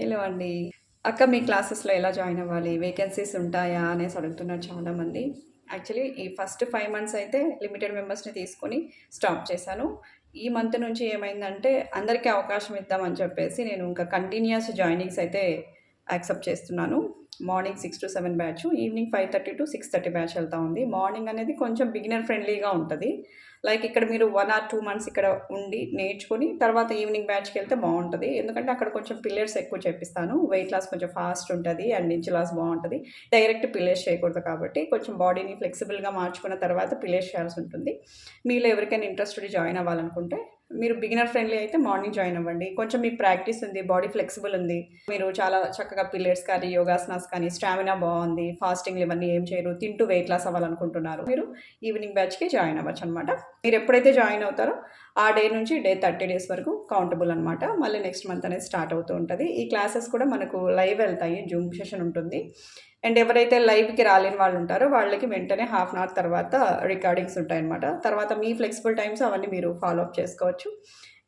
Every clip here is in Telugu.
హలో అండి. అక్క మీ క్లాసెస్లో ఎలా జాయిన్ అవ్వాలి? వేకెన్సీస్ ఉంటాయా? అనేసి అడుగుతున్నారు చాలామంది. యాక్చువల్లీ ఈ ఫస్ట్ ఫైవ్ మంత్స్ అయితే లిమిటెడ్ మెంబర్స్ని తీసుకొని స్టాప్ చేశాను. ఈ మంత్ నుంచి ఏమైందంటే అందరికీ అవకాశం ఇద్దామని చెప్పేసి నేను ఇంకా కంటిన్యూస్ జాయినింగ్స్ అయితే యాక్సెప్ట్ చేస్తున్నాను. Morning six to seven batch evening five thirty to six thirty batch వెళ్తూ ఉంది. మార్నింగ్ అనేది కొంచెం బిగినర్ ఫ్రెండ్లీగా ఉంటుంది. లైక్ ఇక్కడ మీరు వన్ ఆర్ టూ మంత్స్ ఇక్కడ ఉండి నేర్చుకొని తర్వాత ఈవినింగ్ బ్యాచ్కి వెళ్తే బాగుంటుంది. ఎందుకంటే అక్కడ కొంచెం పిల్లర్స్ ఎక్కువ చెప్పిస్తాను వెయిట్ లాస్ కొంచెం ఫాస్ట్ ఉంటుంది అండ్ ఇంచ్ లాస్ బాగుంటుంది. డైరెక్ట్ పిల్లర్స్ చేయకూడదు కాబట్టి కొంచెం బాడీని ఫ్లెక్సిబుల్గా మార్చుకున్న తర్వాత పిల్లర్స్ చేయాల్సి ఉంటుంది. మీలో ఎవరికైనా ఇంట్రెస్టెడ్ జాయిన్ అవ్వాలనుకుంటే మీరు బిగినర్ ఫ్రెండ్లీ అయితే మార్నింగ్ జాయిన్ అవ్వండి. కొంచెం మీకు ప్రాక్టీస్ ఉంది బాడీ ఫ్లెక్సిబుల్ ఉంది. మీరు చాలా చక్కగా పిల్లర్స్ కానీ యోగాసనాస్ కానీ స్టామినా బాగుంది. ఫాస్టింగ్ ఇవన్నీ ఏం చేయరు. తింటూ వెయిట్ లాస్ అవ్వాలనుకుంటున్నారు. మీరు ఈవినింగ్ బ్యాచ్కి జాయిన్ అవ్వచ్చు అనమాట మీరు ఎప్పుడైతే జాయిన్ అవుతారో ఆ డే నుంచి డే థర్టీ డేస్ వరకు కౌంటబుల్ అనమాట మళ్ళీ నెక్స్ట్ మంత్ అనేది స్టార్ట్ అవుతూ ఉంటుంది. ఈ క్లాసెస్ కూడా మనకు లైవ్ వెళ్తాయి. జూమ్ సెషన్ ఉంటుంది. అండ్ ఎవరైతే లైవ్కి రాలేని వాళ్ళు ఉంటారో వాళ్ళకి వెంటనే హాఫ్ అన్ అవర్ తర్వాత రికార్డింగ్స్ ఉంటాయన్నమాట. తర్వాత మీ ఫ్లెక్సిబుల్ టైమ్స్ అవన్నీ మీరు ఫాలో అప్ చేసుకోవచ్చు.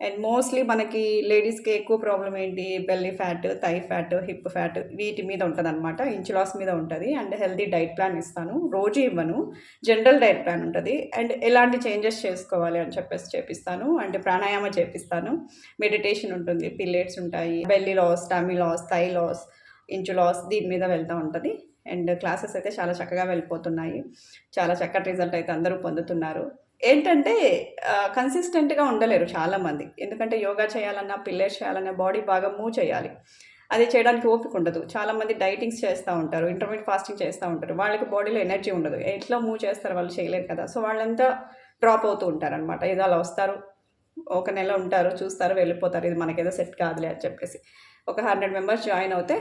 అండ్ మోస్ట్లీ మనకి లేడీస్కి ఎక్కువ ప్రాబ్లం ఏంటి? Belly fat thigh fat hip fat వీటి మీద ఉంటుంది అనమాట ఇంచు లాస్ మీద ఉంటుంది. అండ్ హెల్తీ డైట్ ప్లాన్ ఇస్తాను. రోజు ఇవ్వను. జనరల్ డైట్ ప్లాన్ ఉంటుంది. అండ్ ఎలాంటి చేంజెస్ చేసుకోవాలి అని చెప్పేసి చేపిస్తాను. అండ్ ప్రాణాయామ చేపిస్తాను. మెడిటేషన్ ఉంటుంది. పిల్లెట్స్ ఉంటాయి. Belly loss tummy loss thigh loss inch loss దీని మీద వెళ్తూ ఉంటుంది. అండ్ క్లాసెస్ అయితే చాలా చక్కగా వెళ్ళిపోతున్నాయి. చాలా చక్కటి రిజల్ట్ అయితే అందరూ పొందుతున్నారు. ఏంటంటే కన్సిస్టెంట్గా ఉండలేరు చాలామంది. ఎందుకంటే యోగా చేయాలన్నా పిల్లర్స్ చేయాలన్నా బాడీ బాగా మూవ్ చేయాలి. అది చేయడానికి ఓపిక ఉండదు. చాలామంది డైటింగ్స్ చేస్తూ ఉంటారు ఇంటర్మీడియట్ ఫాస్టింగ్ చేస్తూ ఉంటారు. వాళ్ళకి బాడీలో ఎనర్జీ ఉండదు. ఎట్లా మూవ్ చేస్తారు వాళ్ళు చేయలేరు కదా. సో వాళ్ళంతా డ్రాప్ అవుతూ ఉంటారనమాట ఏదో అలా వస్తారు ఒక నెల ఉంటారు చూస్తారు వెళ్ళిపోతారు. ఇది మనకేదో సెట్ కాదులే అని చెప్పేసి. ఒక హండ్రెడ్ మెంబర్స్ జాయిన్ అవుతే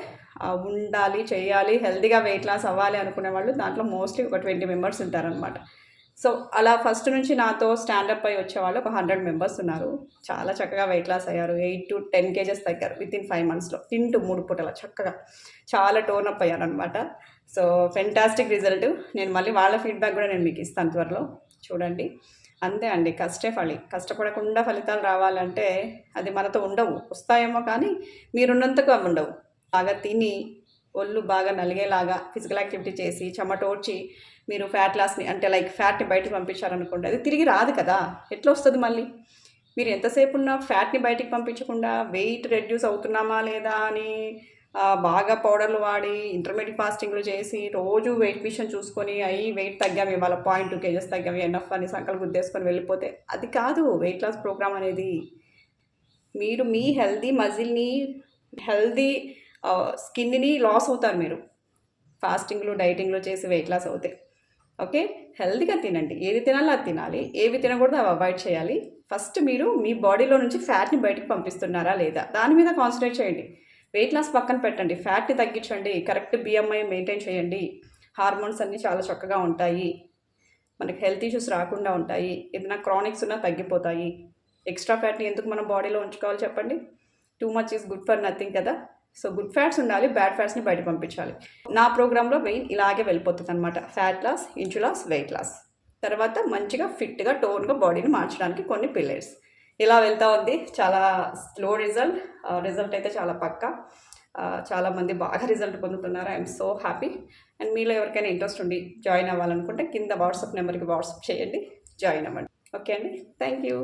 ఉండాలి చేయాలి హెల్తీగా వెయిట్ లాస్ అవ్వాలి అనుకునే వాళ్ళు దాంట్లో మోస్ట్లీ ఒక ట్వంటీ మెంబర్స్ ఉంటారనమాట సో అలా ఫస్ట్ నుంచి నాతో స్టాండప్ అయి వచ్చేవాళ్ళు ఒక హండ్రెడ్ మెంబర్స్ ఉన్నారు. చాలా చక్కగా వెయిట్ లాస్ అయ్యారు. ఎయిట్ టు టెన్ కేజెస్ తగ్గారు విత్ ఇన్ ఫైవ్ మంత్స్లో తింటూ మూడు పూటల చక్కగా. చాలా టోన్ అప్ అయ్యారనమాట సో ఫెంటాస్టిక్ రిజల్ట్ నేను మళ్ళీ వాళ్ళ ఫీడ్బ్యాక్ కూడా నేను మీకు ఇస్తాను త్వరలో. చూడండి. అంతే అండి. కష్టే ఫలి. కష్టపడకుండా ఫలితాలు రావాలంటే అది మనతో ఉండవు. వస్తాయేమో కానీ మీరున్నంతకు అవి ఉండవు. బాగా తిని ఒళ్ళు బాగా నలిగేలాగా ఫిజికల్ యాక్టివిటీ చేసి చెమటోడ్చి మీరు ఫ్యాట్ లాస్ని అంటే లైక్ ఫ్యాట్ని బయటకు పంపించారనుకోండి అది తిరిగి రాదు కదా? ఎట్లా వస్తుంది మళ్ళీ? మీరు ఎంతసేపు ఉన్న ఫ్యాట్ని బయటికి పంపించకుండా వెయిట్ రెడ్యూస్ అవుతున్నామా లేదా అని బాగా పౌడర్లు వాడి ఇంటర్మీడియట్ ఫాస్టింగ్లు చేసి రోజు వెయిట్ విషయం చూసుకొని అయ్యి వెయిట్ తగ్గాము ఇవాళ పాయింట్ టూ కేజెస్ తగ్గాము ఎన్ఎఫ్ అని సంకలు గుద్దేసుకొని వెళ్ళిపోతే అది కాదు వెయిట్ లాస్ ప్రోగ్రామ్ అనేది. మీరు మీ హెల్దీ మజిల్ని హెల్దీ స్కిన్ని లాస్ అవుతారు మీరు. ఫాస్టింగ్లు డైటింగ్లు చేసి వెయిట్ లాస్ అవుతాయి ఓకే? హెల్తీగా తినండి. ఏది తినాలో అది తినాలి. ఏవి తినకూడదు అవి అవాయిడ్ చేయాలి. ఫస్ట్ మీరు మీ బాడీలో నుంచి ఫ్యాట్ని బయటకు పంపిస్తున్నారా లేదా? దాని మీద కాన్సన్ట్రేట్ చేయండి. వెయిట్ లాస్ పక్కన పెట్టండి. ఫ్యాట్ని తగ్గించండి. కరెక్ట్ బిఎంఐ మెయింటైన్ చేయండి. హార్మోన్స్ అన్నీ చాలా చక్కగా ఉంటాయి. మనకి హెల్త్ ఇష్యూస్ రాకుండా ఉంటాయి. ఏదైనా క్రానిక్స్ ఉన్నా తగ్గిపోతాయి. ఎక్స్ట్రా ఫ్యాట్ని ఎందుకు మన బాడీలో ఉంచుకోవాలి చెప్పండి? Too much is good for nothing కదా? సో గుడ్ ఫ్యాట్స్ ఉండాలి బ్యాడ్ ఫ్యాట్స్ని బయట పంపించాలి. నా ప్రోగ్రాంలో మెయిన్ ఇలాగే వెళ్ళిపోతుంది అనమాట fat loss inch loss weight loss. తర్వాత మంచిగా ఫిట్గా టోన్గా బాడీని మార్చడానికి కొన్ని పిల్లర్స్. ఇలా వెళ్తూ ఉంది. చాలా స్లో రిజల్ట్ రిజల్ట్ అయితే చాలా పక్క. చాలామంది బాగా రిజల్ట్ పొందుతున్నారు. I'm so happy. అండ్ మీలో ఎవరికైనా ఇంట్రెస్ట్ ఉండి జాయిన్ అవ్వాలనుకుంటే కింద వాట్సాప్ నెంబర్కి వాట్సాప్ చేయండి. జాయిన్ అవ్వండి. ఓకే అండి. Thank you